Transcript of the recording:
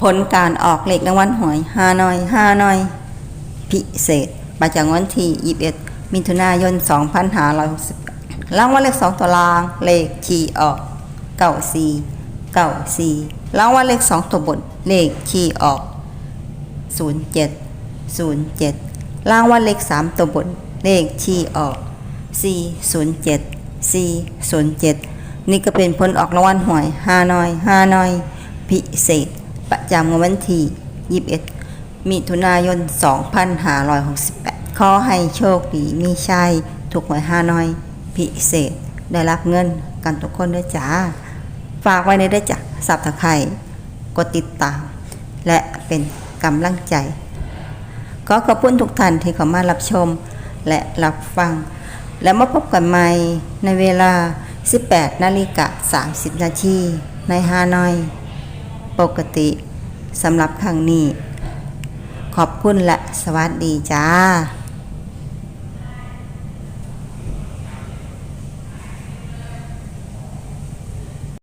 ผลการออกเลขรางวัลหวยฮานอยฮานอย พิเศษ ประจำวันที่ 21 มิถุนายน 2560รางวัลเลข 2 ตัวราง เลขขี่ออก 94 94รางวัลเลข 2 ตัวบน เลขขี่ออก 07 07รางวัลเลข 3 ตัวบน เลขขี่ออก 407 407 นี่ก็เป็นผลออกรางวัลหวยฮานอยฮานอย พิเศษ ประจำวันที่ 21 มิถุนายน 2568 ขอให้โชคดีมีชัยถูกหวยฮานอย พิเศษ ได้รับเงินกันทุกคนด้วยจ้า ฝากไว้ในได้จ้ะสับตะไคร่กดติดตาม และเป็นกำลังใจ ขอขอบคุณทุกท่านที่เข้ามารับชมและรับฟัง และมาพบกันใหม่ในเวลา 18 นาฬิกา 30 นาทีในฮานอย ปกติสำหรับครั้งนี้ ขอบคุณและสวัสดีจ้า